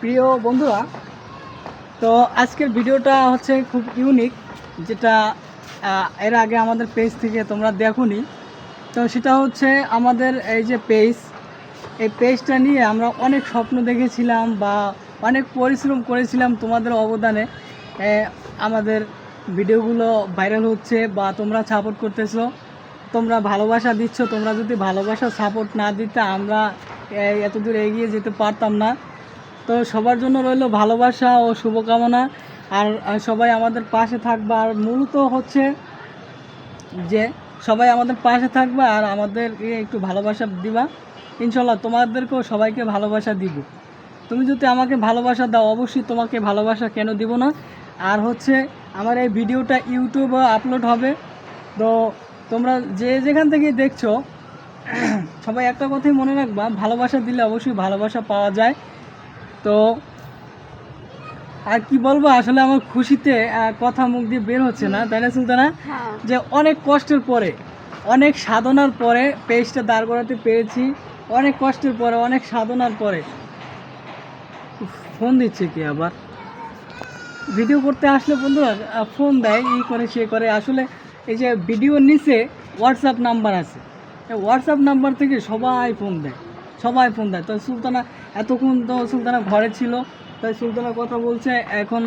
প্রিয় বন্ধুরা, তো আজকের ভিডিওটা হচ্ছে খুব ইউনিক যেটা এর আগে আমাদের পেজ থেকে তোমরা দেখোনি। তো সেটা হচ্ছে আমাদের এই যে পেজ এই পেজটা নিয়ে আমরা অনেক স্বপ্ন দেখেছিলাম বা অনেক পরিশ্রম করেছিলাম তোমাদের অবদানে। আমাদের ভিডিওগুলো ভাইরাল হচ্ছে বা তোমরা সাপোর্ট করতেছো। তোমরা ভালোবাসা দিচ্ছ, তোমরা যদি ভালোবাসা সাপোর্ট না দিতে আমরা এই এত দূর এগিয়ে যেতে পারতাম না। তো সবার জন্য রইল ভালোবাসা ও শুভকামনা। আর সবাই আমাদের পাশে থাকবে। আর মূলত হচ্ছে যে, সবাই আমাদের পাশে থাকবে আর আমাদেরকে একটু ভালোবাসা দিবা। ইনশাল্লাহ তোমাদেরকেও সবাইকে ভালোবাসা দিব। তুমি যদি আমাকে ভালোবাসা দাও, অবশ্যই তোমাকে ভালোবাসা কেন দিব না? আর হচ্ছে আমার এই ভিডিওটা ইউটিউবে আপলোড হবে। তো তোমরা যে যেখান থেকে দেখছ, সবাই একটা কথাই মনে রাখবা। ভালোবাসা দিলে অবশ্যই ভালোবাসা পাওয়া যায়। তো আর কি বলব আসলে আমার খুশিতে কথা মুখ দিয়ে বের হচ্ছে না তাই না সুলতানা? হ্যাঁ। যে অনেক কষ্টের পরে অনেক সাধনার পরে পেজটা দাঁড় করাতে পেরেছি অনেক কষ্টের পরে অনেক সাধনার পরে। ফোন দিচ্ছে কি আবার? ভিডিও করতে আসলে বন্ধুরা ফোন দেয় ই করে সে করে। আসলে এই যে ভিডিওর নিচে হোয়াটসঅ্যাপ নাম্বার আছে। হোয়াটসঅ্যাপ নাম্বার থেকে সবাই ফোন দেয়। সবাই ফোন দেয়। তো সুলতানা, এতক্ষণ তো সুলতানা ঘরে ছিল, তাই সুলতানা কথা বলছে, এখন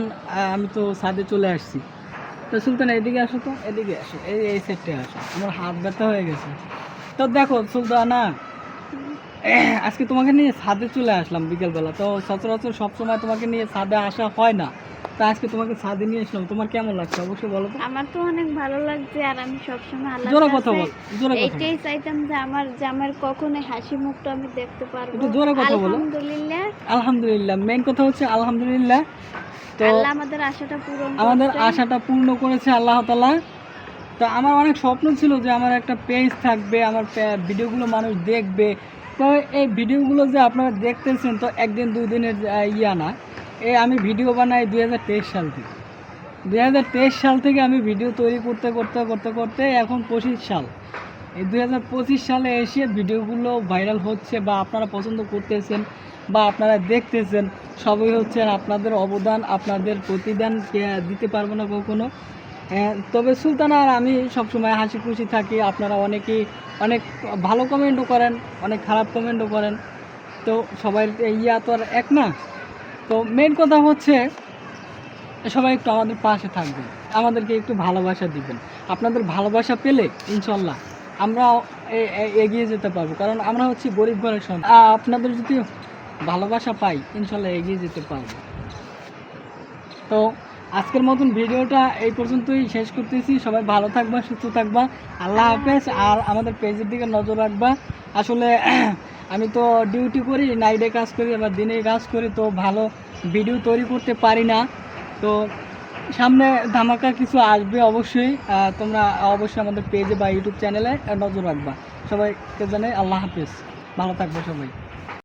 আমি তো সাদে চলে আসছি। তো সুলতানা, এদিকে আসো তো, এদিকে আসো, এই এই সেটে আসো, আমার হাত ব্যথা হয়ে গেছে। তো দেখো সুলতানা আজকে তোমাকে নিয়ে ছাদে চলে আসলাম বিকেলবেলা। তো সচরাচর সবসময় তোমাকে নিয়ে ছাদে আসা হয় না। তা আজকে তোমাকে ছাদে নিয়ে আসলাম। তোমার কেমন লাগছে? অবশ্যই বলো তো। আমার তো অনেক ভালো লাগছে আর আমি সবসময় আল্লাহ জোরে কথা বল জোরে কথা এইটাই চাইতাম যে আমার জামার কখনো হাসি মুখটা আমি দেখতে পারব। একটু জোরে কথা বলো। আলহামদুলিল্লাহ। আলহামদুলিল্লাহ মেন কথা হচ্ছে আলহামদুলিল্লাহ। তো আল্লাহ আমাদের আশাটা পূরণ আমাদের আশাটা পূর্ণ করেছে আল্লাহ তালা তো আমার অনেক স্বপ্ন ছিল যে আমার একটা পেজ থাকবে আমার ভিডিওগুলো মানুষ দেখবে। তো এই ভিডিওগুলো যে আপনারা দেখতেছেন তো একদিন দুই দিনের ইয়া না। এই আমি ভিডিও বানাই দুই হাজার তেইশ সাল থেকে। দুই হাজার তেইশ সাল থেকে আমি ভিডিও তৈরি করতে করতে করতে করতে এখন পঁচিশ সাল। এই দুই হাজার পঁচিশ সালে এসে ভিডিওগুলো ভাইরাল হচ্ছে বা আপনারা পছন্দ করতেছেন বা আপনারা দেখতেছেন, সবই হচ্ছে আপনাদের অবদান, আপনাদের প্রতিদান দিতে পারব না কখনো। তবে সুলতান আর আমি সবসময় হাসি খুশি থাকি। আপনারা অনেকেই অনেক ভালো কমেন্টও করেন, অনেক খারাপ কমেন্টও করেন। তো সবাই ইয়া তো আর এক না। তো মেন কথা হচ্ছে, সবাই একটু আমাদের পাশে থাকবেন। আমাদেরকে একটু ভালোবাসা দিবেন। আপনাদের ভালোবাসা পেলে, ইনশাল্লাহ, আমরা এগিয়ে যেতে পারব। কারণ আমরা হচ্ছে গরিব ঘরের সন্তান। আপনাদের যদি ভালোবাসা পাই, ইনশাল্লাহ এগিয়ে যেতে পারব। তো আজকের মতন ভিডিওটা এই পর্যন্তই শেষ করতেছি। সবাই ভালো থাকবা, সুস্থ থাকবা। আল্লাহ হাফেজ। আর আমাদের পেজের দিকে নজর রাখবা। আসলে আমি তো ডিউটি করি নাইটে কাজ করি, আবার দিনে কাজ করি, তো ভালো ভিডিও তৈরি করতে পারি না। তো সামনে ধামাকা কিছু আসবে অবশ্যই। তোমরা অবশ্যই আমাদের পেজে বা ইউটিউব চ্যানেলে নজর রাখবা। সবাইকে জানাই আল্লাহ হাফেজ। ভালো থাকবে সবাই।